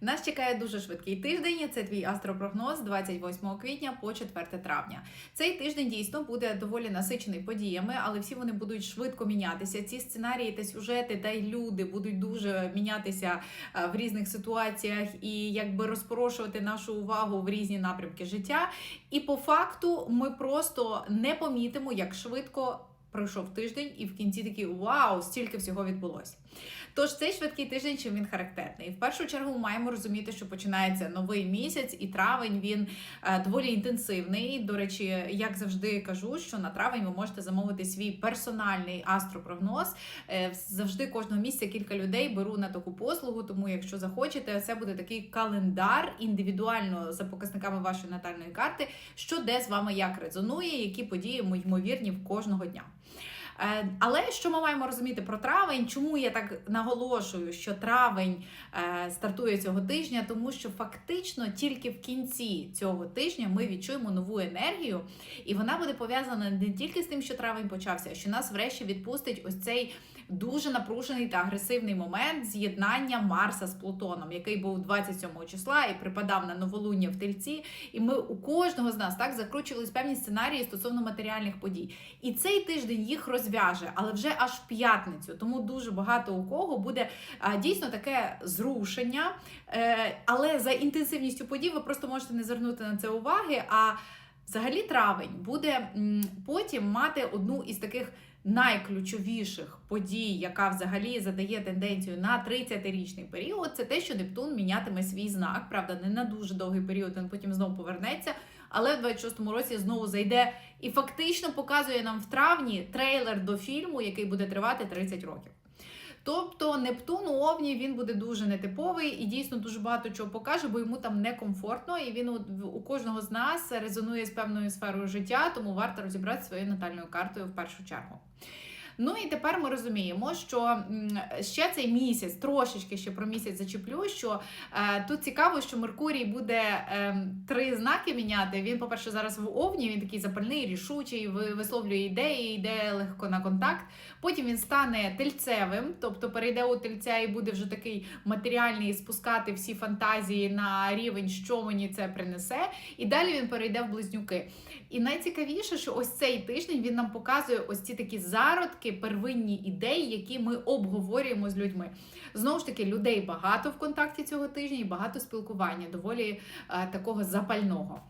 Нас чекає дуже швидкий тиждень. Це твій астропрогноз 28 квітня по 4 травня. Цей тиждень дійсно буде доволі насичений подіями, але всі вони будуть швидко мінятися. Ці сценарії та сюжети та й люди будуть дуже мінятися е, в різних ситуаціях і якби розпорошувати нашу увагу в різні напрямки життя. І по факту ми просто не помітимо, як швидко. Пройшов тиждень, і в кінці такі вау, стільки всього відбулося. Тож цей швидкий тиждень, чим він характерний? В першу чергу маємо розуміти, що починається новий місяць, і травень він е, доволі інтенсивний. До речі, як завжди кажу, що на травень ви можете замовити свій персональний астропрогноз. Е, завжди кожного місяця кілька людей беру на таку послугу. Тому, якщо захочете, це буде такий календар індивідуально за показниками вашої натальної карти, що де з вами як резонує, які події ймовірні в кожного дня. Е, Але що ми маємо розуміти про травень? Чому я так наголошую, що травень е, стартує цього тижня? Тому що фактично тільки в кінці цього тижня ми відчуємо нову енергію, і вона буде пов'язана не тільки з тим, що травень почався, а що нас врешті відпустить ось цей. Дуже напружений та агресивний момент з'єднання Марса з Плутоном, який був 27 числа і припадав на новолуння в тельці. І ми у кожного з нас так закручувались певні сценарії стосовно матеріальних подій. І цей тиждень їх розв'яже, але вже аж в п'ятницю. Тому дуже багато у кого буде а, дійсно таке зрушення. Е, але за інтенсивністю подій ви просто можете не звернути на це уваги. А взагалі травень буде потім мати одну із таких найключовіших подій, яка взагалі задає тенденцію на 30-річний період, це те, що Нептун мінятиме свій знак. Правда, не на дуже довгий період, він потім знову повернеться. Але в 26-му році знову зайде і фактично показує нам в травні трейлер до фільму, який буде тривати 30 років. Тобто Нептун у Овні він буде дуже нетиповий і дійсно дуже багато чого покаже, бо йому там некомфортно, і він у, кожного з нас резонує з певною сферою життя, тому варто розібрати своєю натальною картою в першу чергу. Ну і тепер ми розуміємо, що ще цей місяць, трошечки ще про місяць зачеплю, що е, тут цікаво, що Меркурій буде е, три знаки міняти. Він, по-перше, зараз в Овні, він такий запальний, рішучий, висловлює ідеї, йде легко на контакт. Потім він стане тельцевим, тобто перейде у тельця і буде вже такий матеріальний спускати всі фантазії на рівень, що мені це принесе. І далі він перейде в близнюки. І найцікавіше, що ось цей тиждень він нам показує ось ці такі зародки, первинні ідеї, які ми обговорюємо з людьми. Знову ж таки, людей багато в контакті цього тижня і багато спілкування, доволі е, такого запального.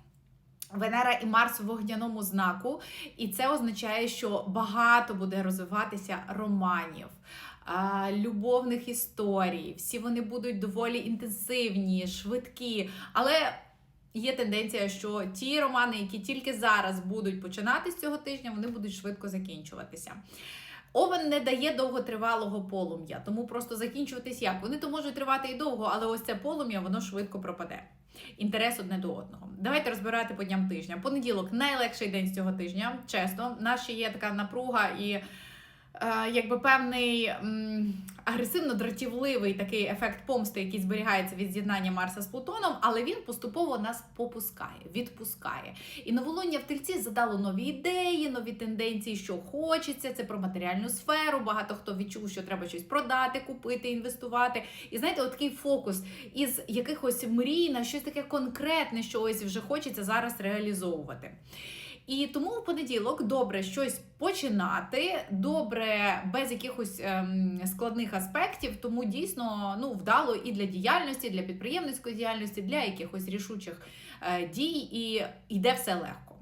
Венера і Марс в вогняному знаку, і це означає, що багато буде розвиватися романів, любовних історій. Всі вони будуть доволі інтенсивні, швидкі. Але є тенденція, що ті романи, які тільки зараз будуть починати з цього тижня, вони будуть швидко закінчуватися. Овен не дає довготривалого полум'я, тому просто закінчуватись як. Вони то можуть тривати і довго, але ось це полум'я воно швидко пропаде. Інтерес одне до одного. Давайте розбирати по дням тижня. Понеділок найлегший день з цього тижня. Чесно, в нас ще є така напруга і е, якби певний м, агресивно-дратівливий такий ефект помсти, який зберігається від з'єднання Марса з Плутоном, але він поступово нас попускає, відпускає. І новолуння в тельці задало нові ідеї, нові тенденції, що хочеться. Це про матеріальну сферу. Багато хто відчув, що треба щось продати, купити, інвестувати. І знаєте, от такий фокус із якихось мрій на щось таке конкретне, що ось вже хочеться зараз реалізовувати. І тому в понеділок добре щось починати, добре без якихось ем, складних аспектів, тому дійсно ну, вдало і для діяльності, для підприємницької діяльності, для якихось рішучих е, дій, і йде все легко.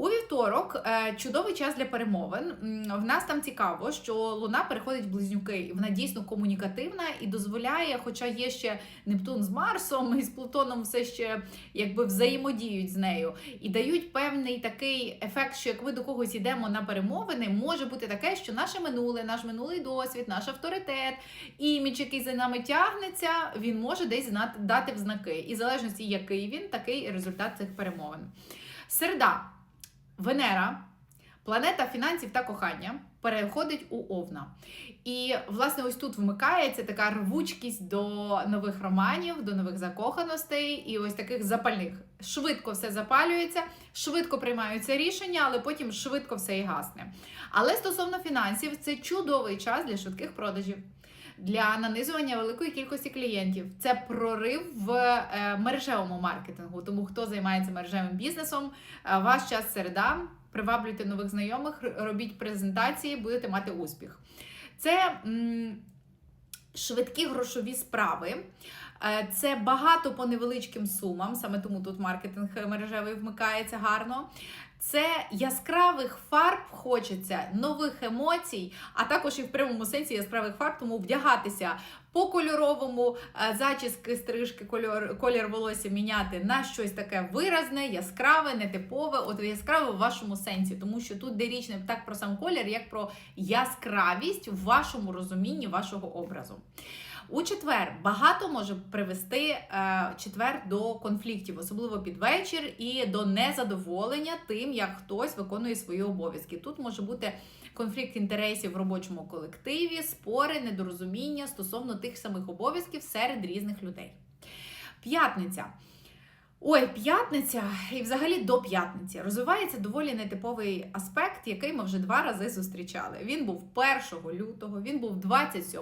У вівторок е, чудовий час для перемовин. В нас там цікаво, що Луна переходить в близнюки, вона дійсно комунікативна і дозволяє, хоча є ще Нептун з Марсом і з Плутоном все ще якби взаємодіють з нею і дають певний такий ефект, що як ми до когось йдемо на перемовини, може бути таке, що наше минуле, наш минулий досвід, наш авторитет, імідж, який за нами тягнеться, він може десь дати в знаки. І в залежності, який він, такий результат цих перемовин. Середа. Венера, планета фінансів та кохання, переходить у Овна. І, власне, ось тут вмикається така рвучкість до нових романів, до нових закоханостей і ось таких запальних. Швидко все запалюється, швидко приймаються рішення, але потім швидко все і гасне. Але стосовно фінансів, це чудовий час для швидких продажів. Для нанизування великої кількості клієнтів. Це прорив в е, мережевому маркетингу. Тому хто займається мережевим бізнесом, е, ваш час середа, приваблюйте нових знайомих, робіть презентації, будете мати успіх. Це м, швидкі грошові справи. Е, Це багато по невеличким сумам, саме тому тут маркетинг мережевий вмикається гарно. Це яскравих фарб хочеться, нових емоцій, а також і в прямому сенсі яскравих фарб, тому вдягатися по кольоровому, е, зачіски, стрижки, кольор, колір волосся міняти на щось таке виразне, яскраве, нетипове, от яскраве в вашому сенсі, тому що тут де річ не так про сам колір, як про яскравість в вашому розумінні вашого образу. У четвер багато може привести е, четвер до конфліктів, особливо під вечір, і до незадоволення тим, як хтось виконує свої обов'язки. Тут може бути конфлікт інтересів в робочому колективі, спори, недорозуміння стосовно тих самих обов'язків серед різних людей. П'ятниця. Ой, п'ятниця і взагалі до п'ятниці розвивається доволі нетиповий аспект, який ми вже два рази зустрічали. Він був 1 лютого, він був 27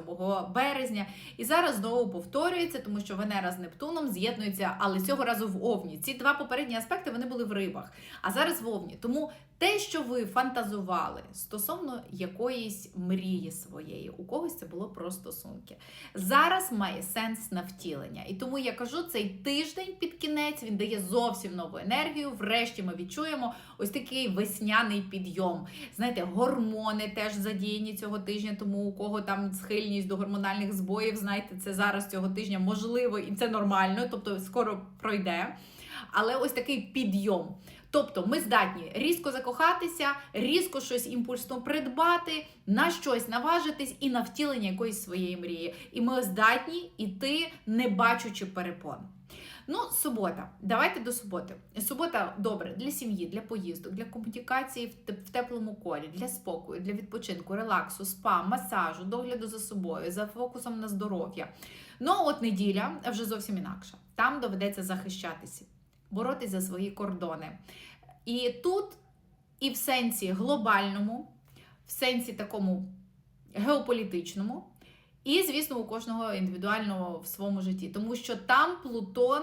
березня, і зараз знову повторюється, тому що Венера з Нептуном з'єднується, але цього разу в Овні. Ці два попередні аспекти вони були в рибах, а зараз в Овні. Тому те, що ви фантазували стосовно якоїсь мрії своєї, у когось це було про стосунки. Зараз має сенс на втілення. І тому я кажу, цей тиждень під кінець він дає зовсім нову енергію. Врешті ми відчуємо ось такий весняний підйом. Знаєте, гормони теж задіяні цього тижня, тому у кого там схильність до гормональних збоїв, знаєте, це зараз цього тижня можливо і це нормально, тобто скоро пройде. Але ось такий підйом. Тобто ми здатні різко закохатися, різко щось імпульсно придбати, на щось наважитись і на втілення якоїсь своєї мрії. І ми здатні йти, не бачучи перепон. Ну, субота. Давайте до суботи. Субота добре для сім'ї, для поїздок, для комунікації в теплому колі, для спокою, для відпочинку, релаксу, спа, масажу, догляду за собою, за фокусом на здоров'я. Ну, от неділя вже зовсім інакша. Там доведеться захищатися, боротись за свої кордони. І тут, і в сенсі глобальному, в сенсі такому геополітичному, і, звісно, у кожного індивідуально в своєму житті, тому що там Плутон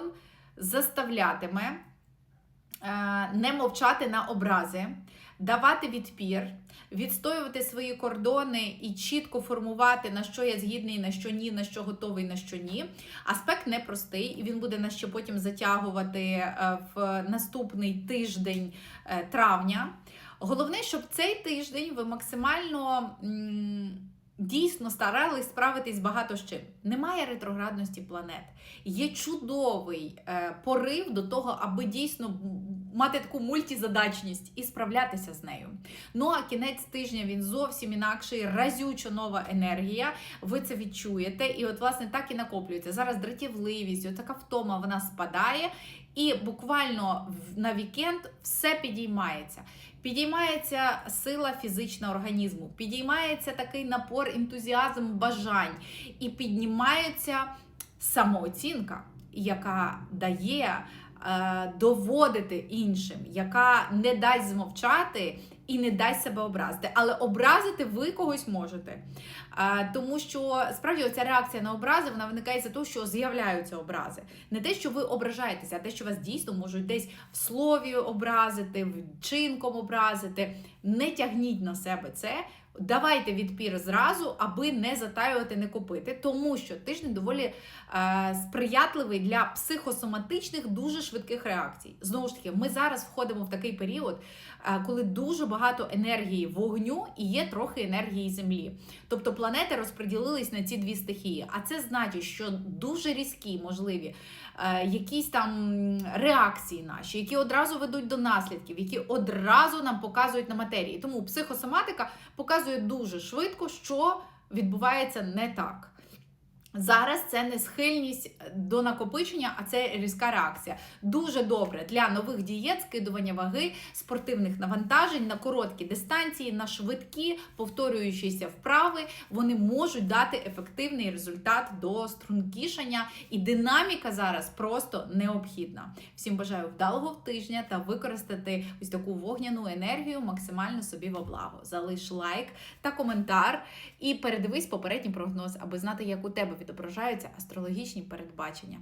заставлятиме е, не мовчати на образи, давати відпір, відстоювати свої кордони і чітко формувати, на що я згідний, на що ні, на що готовий, на що ні. Аспект непростий, і він буде нас ще потім затягувати е, в наступний тиждень е, травня. Головне, щоб цей тиждень ви максимально. Дійсно старались справитись багато з чим. Немає ретроградності планет. Є чудовий е, порив до того, аби дійсно мати таку мультизадачність і справлятися з нею. Ну а кінець тижня він зовсім інакший, разючо нова енергія. Ви це відчуєте, і от власне так і накоплюється. Зараз дратівливість, така втома вона спадає, і буквально на вікенд все підіймається. Підіймається сила фізична організму, підіймається такий напор, ентузіазм, бажань, і піднімається самооцінка, яка дає доводити іншим, яка не дасть змовчати і не дасть себе образити. Але образити ви когось можете. Е, тому що справді оця реакція на образи вона виникає за того, що з'являються образи. Не те, що ви ображаєтеся, а те, що вас дійсно можуть десь в слові образити, вчинком образити. Не тягніть на себе це. Давайте відпір зразу, аби не затаювати, не купити, тому що тиждень доволі е, сприятливий для психосоматичних дуже швидких реакцій. Знову ж таки, ми зараз входимо в такий період, е, коли дуже багато енергії вогню і є трохи енергії землі. Тобто планети розподілились на ці дві стихії. А це значить, що дуже різкі, можливі е, якісь там реакції наші, які одразу ведуть до наслідків, які одразу нам показують на матерії. Тому психосоматика показує дуже швидко, що відбувається не так. Зараз це не схильність до накопичення, а це різка реакція. Дуже добре для нових дієт, скидування ваги, спортивних навантажень на короткі дистанції, на швидкі, повторюючіся вправи. Вони можуть дати ефективний результат до стрункішання, і динаміка зараз просто необхідна. Всім бажаю вдалого тижня та використати ось таку вогняну енергію максимально собі во благо. Залиш лайк та коментар, і передивись попередній прогноз, аби знати, як у тебе відображаються астрологічні передбачення.